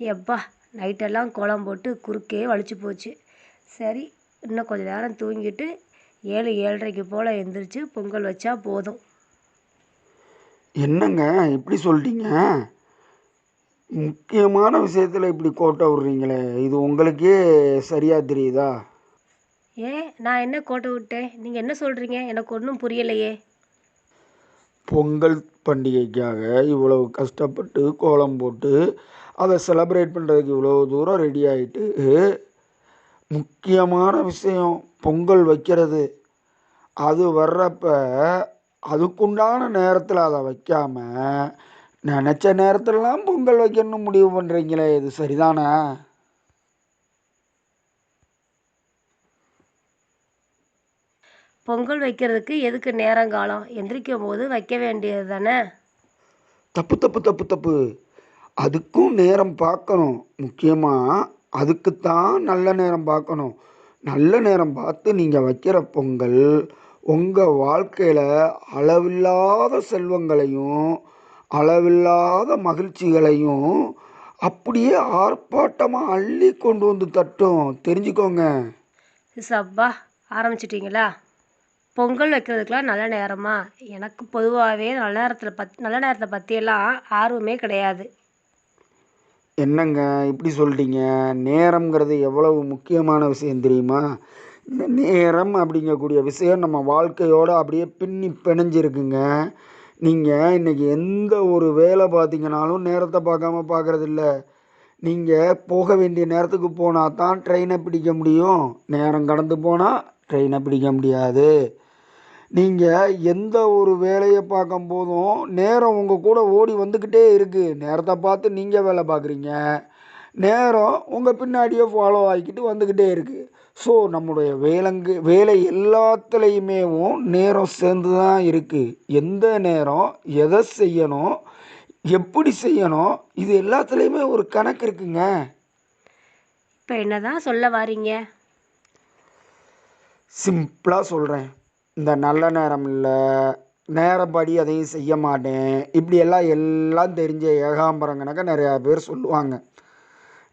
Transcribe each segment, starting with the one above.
எப்பா நைட்டெல்லாம் கோலம் போட்டு குறுக்கே வலிச்சு போச்சு. சரி இன்னும் கொஞ்ச நேரம் தூங்கிட்டு ஏழு ஏழரைக்கு போல் எந்திரிச்சு பொங்கல் வச்சா போதும். என்னங்க இப்படி சொல்லிட்டீங்க முக்கியமான விஷயத்தில் இப்படி கோட்டை விட்றீங்களே இது உங்களுக்கே சரியாக தெரியுதா? ஏன் நான் என்ன கோட்டை விட்டேன்? நீங்கள் என்ன சொல்கிறீங்க எனக்கு ஒன்றும் புரியலையே. பொங்கல் பண்டிகைக்காக இவ்வளவு கஷ்டப்பட்டு கோலம் போட்டு அதை செலப்ரேட் பண்ணுறதுக்கு இவ்வளோ தூரம் ரெடி ஆகிட்டு முக்கியமான விஷயம் பொங்கல் வைக்கிறது. அது வர்றப்ப அதுக்குண்டான நேரத்தில் அதை வைக்காம நினச்ச நேரத்துலலாம் பொங்கல் வைக்கணும்னு முடிவு பண்ணுறீங்களே இது சரிதானே? பொங்கல் வைக்கிறதுக்கு எதுக்கு நேரங்காலம்? எந்திரிக்கும் போது வைக்க வேண்டியது தானே? தப்பு தப்பு தப்பு தப்பு. அதுக்கும் நேரம் பார்க்கணும். முக்கியமாக அதுக்குத்தான் நல்ல நேரம் பார்க்கணும். நல்ல நேரம் பார்த்து நீங்கள் வைக்கிற பொங்கல் உங்கள் வாழ்க்கையில் அளவில்லாத செல்வங்களையும் அளவில்லாத மகிழ்ச்சிகளையும் அப்படியே ஆர்ப்பாட்டமாக அள்ளி கொண்டு வந்து தட்டும். தெரிஞ்சுக்கோங்க. சப்பா ஆரம்பிச்சிட்டிங்களா? பொங்கல் வைக்கிறதுக்கெலாம் நல்ல நேரமா? எனக்கு பொதுவாகவே நல்ல நேரத்தில் பத் நல்ல நேரத்தை பற்றியெல்லாம் ஆர்வமே கிடையாது. என்னங்க இப்படி சொல்லிட்டீங்க நேரம்ங்கிறது எவ்வளவு முக்கியமான விஷயம் தெரியுமா? இந்த நேரம் அப்படிங்கக்கூடிய விஷயம் நம்ம வாழ்க்கையோடு அப்படியே பின்னி பிணைஞ்சிருக்குங்க. நீங்கள் இன்றைக்கி எந்த ஒரு வேலை பார்த்தீங்கனாலும் நேரத்தை பார்க்காம பார்க்குறதில்ல. நீங்கள் போக வேண்டிய நேரத்துக்கு போனால் தான் ட்ரெயினை பிடிக்க முடியும். நேரம் கடந்து போனால் ட்ரெயினை பிடிக்க முடியாது. நீங்கள் எந்த ஒரு வேலையை பார்க்கும் போதும் நேரம் உங்கள் கூட ஓடி வந்துக்கிட்டே இருக்குது நேரத்தை பார்த்து நீங்கள் வேலை பார்க்குறீங்க. நேரம் உங்கள் பின்னாடியே ஃபாலோ ஆகிக்கிட்டு வந்துக்கிட்டே இருக்குது ஸோ நம்முடைய வேலைங்கு வேலை எல்லாத்துலேயுமேவும் நேரம் சேர்ந்து தான் இருக்குது எந்த நேரம் எதை செய்யணும் எப்படி செய்யணும் இது எல்லாத்துலேயுமே ஒரு கணக்கு இருக்குங்க. இப்போ என்ன தான் சொல்ல வாரீங்க? சிம்பிளாக சொல்கிறேன் இந்த நல்ல நேரம் இல்லை நேரப்படி அதையும் செய்ய மாட்டேன். இப்படி எல்லாம் எல்லாம் தெரிஞ்ச ஏகாம்பரங்கனாக்க நிறையா பேர் சொல்லுவாங்க.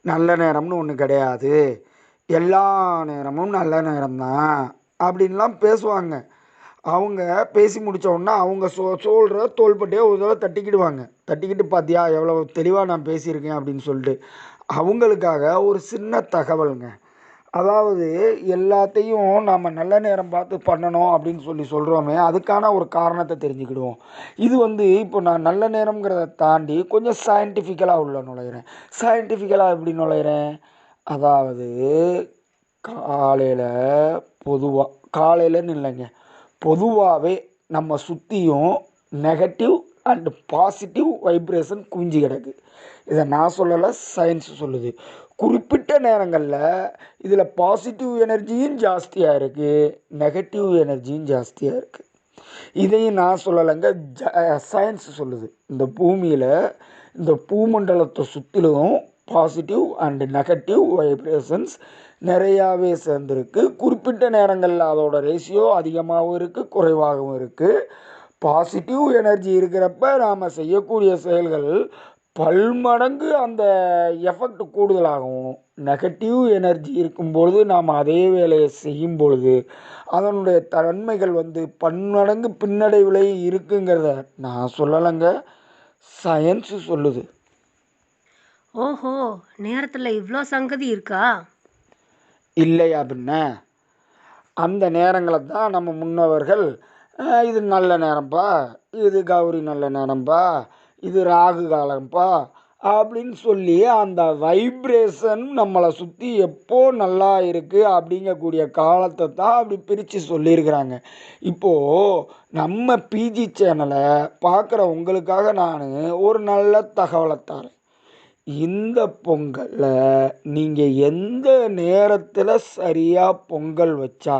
நல்ல நேரம்னு ஒன்று கிடையாது. எல்லா நேரமும் நல்ல நேரம்தான் அப்படின்லாம் பேசுவாங்க. அவங்க பேசி முடிச்ச அவங்க சொ சொல்கிற தோள்பட்டையே ஒரு தடவை தட்டிக்கிடுவாங்க. தட்டிக்கிட்டு பார்த்தியா எவ்வளோ தெளிவாக நான் பேசியிருக்கேன் அப்படின்னு சொல்லிட்டு. அவங்களுக்காக ஒரு சின்ன தகவலுங்க. அதாவது எல்லாத்தையும் நம்ம நல்ல நேரம் பார்த்து பண்ணணும் அப்படின்னு சொல்லி சொல்கிறோமே அதுக்கான ஒரு காரணத்தை தெரிஞ்சுக்கிடுவோம். இது வந்து இப்போ நான் நல்ல நேரம்ங்கிறத தாண்டி கொஞ்சம் சயின்டிஃபிக்கலாக உள்ள நுழையிறேன். சயின்டிஃபிக்கலாக எப்படி நுழையிறேன்? அதாவது காலையில் பொதுவாக காலையிலன்னு இல்லைங்க பொதுவாகவே நம்ம சுற்றியும் நெகட்டிவ் அண்டு பாசிட்டிவ் வைப்ரேஷன் குவிஞ்சு கிடக்கு. இதை நான் சொல்லலை சயின்ஸ் சொல்லுது. குறிப்பிட்ட நேரங்களில் இதில் பாசிட்டிவ் எனர்ஜியும் ஜாஸ்தியாக இருக்குது நெகட்டிவ் எனர்ஜியும் ஜாஸ்தியாக இருக்குது இதையும் நான் சொல்லலைங்க ஜ சயின்ஸ் சொல்லுது. இந்த பூமியில் இந்த பூமண்டலத்தை சுற்றிலும் பாசிட்டிவ் அண்டு நெகட்டிவ் வைப்ரேஷன்ஸ் நிறையாவே சேர்ந்துருக்கு. குறிப்பிட்ட நேரங்களில் அதோட ரேஷியோ அதிகமாகவும் இருக்குது குறைவாகவும் இருக்குது பாசிட்டிவ் எனர்ஜி இருக்கிறப்ப நாம் செய்யக்கூடிய செயல்கள் பல்மடங்கு அந்த எஃபெக்ட் கூடுதலாகும் நெகட்டிவ் எனர்ஜி இருக்கும்பொழுது நாம் அதே வேலையை செய்யும் பொழுது அதனுடைய தன்மைகள் வந்து பன்மடங்கு பின்னடைவில் இருக்குங்கிறத நான் சொல்லலைங்க. சயின்ஸு சொல்லுது. ஓஹோ நேரத்தில் இவ்வளோ சங்கதி இருக்கா? இல்லையா பின்ன அந்த நேரங்களை தான் நம்ம முன்னவர்கள் "அஹ், இது நல்ல நேரம்ப்பா இது கௌரி நல்ல நேரம்ப்பா இது ராகு காலம்ப்பா அப்படின்னு சொல்லி அந்த வைப்ரேஷன் நம்மளை சுற்றி எப்போ நல்லா இருக்குது அப்படிங்கக்கூடிய காலத்தை தான் அப்படி பிரித்து சொல்லியிருக்கிறாங்க. இப்போது நம்ம பிஜி சேனலை பார்க்குற உங்களுக்காக நான் ஒரு நல்ல தகவலை தரேன். இந்த பொங்கலில் நீங்கள் எந்த நேரத்தில் சரியாக பொங்கல் வச்சா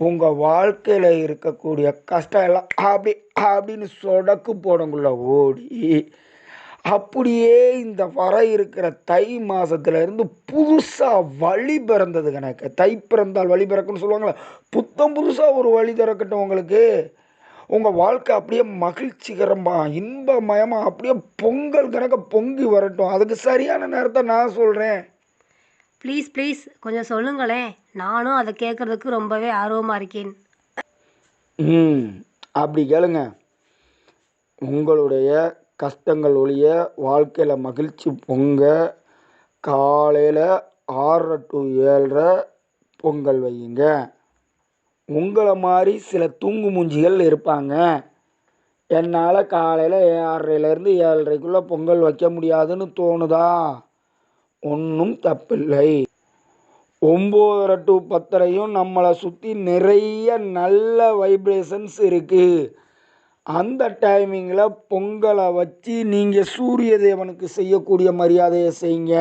உங்கள் வாழ்க்கையில் இருக்கக்கூடிய கஷ்டம் எல்லாம் அப்படி அப்படின்னு சொடக்கு போடங்குள்ள ஓடி அப்படியே இந்த வர இருக்கிற தை மாதத்துலேருந்து புதுசாக வழி பிறந்தது கணக்கு. தை பிறந்தால் வழி பிறக்குன்னு சொல்லுவாங்களே புத்தம் புதுசாக ஒரு வழி திறக்கட்டும் உங்களுக்கு. உங்கள் வாழ்க்கை அப்படியே மகிழ்ச்சிகரமா இன்பமயமாக அப்படியே பொங்கல் கணக்க பொங்கி வரட்டும். அதுக்கு சரியான நேரத்தை நான் சொல்கிறேன் ப்ளீஸ் ப்ளீஸ் கொஞ்சம் சொல்லுங்களேன். நானும் அதை கேட்குறதுக்கு ரொம்பவே ஆர்வமாக இருக்கேன். ம் அப்படி கேளுங்க. உங்களுடைய கஷ்டங்கள் ஒழிய வாழ்க்கையில் மகிழ்ச்சி பொங்க காலையில் ஆறரை டு ஏழரை பொங்கல் வையுங்க. உங்களை மாதிரி சில தூங்கு மூஞ்சிகள் இருப்பாங்க. என்னால் காலையில் ஆறரைலேருந்து ஏழரைக்குள்ளே பொங்கல் வைக்க முடியாதுன்னு தோணுதா? ஒன்றும் தப்பில்லை. ஒம்போதரை டு பத்தரையும் நம்மளை சுற்றி நிறைய நல்ல வைப்ரேஷன்ஸ் இருக்குது அந்த டைமிங்கில் பொங்கலை வச்சு நீங்கள் சூரிய தேவனுக்கு செய்யக்கூடிய மரியாதையை செய்யுங்க.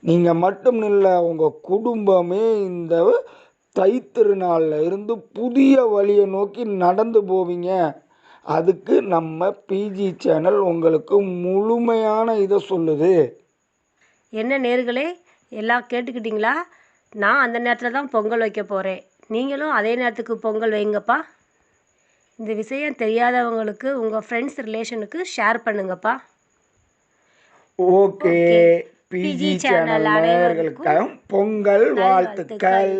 நீங்கள் மட்டும் இல்லை உங்கள் குடும்பமே இந்த தைத்திருநாளில் இருந்து புதிய வழியை நோக்கி நடந்து போவீங்க. அதுக்கு நம்ம பிஜி சேனல் உங்களுக்கு முழுமையான இதை சொல்லுது. என்ன நேர்களே எல்லாம் கேட்டுக்கிட்டீங்களா? நான் அந்த நேரத்தில் தான் பொங்கல் வைக்க போகிறேன் நீங்களும் அதே நேரத்துக்கு பொங்கல் வைங்கப்பா. இந்த விஷயம் தெரியாதவங்களுக்கு உங்கள் ஃப்ரெண்ட்ஸ் ரிலேஷனுக்கு ஷேர் பண்ணுங்கப்பா. ஓகே. பிஜி சேனல் நேயர்களுக்காக பொங்கல் வாழ்த்துக்கள்.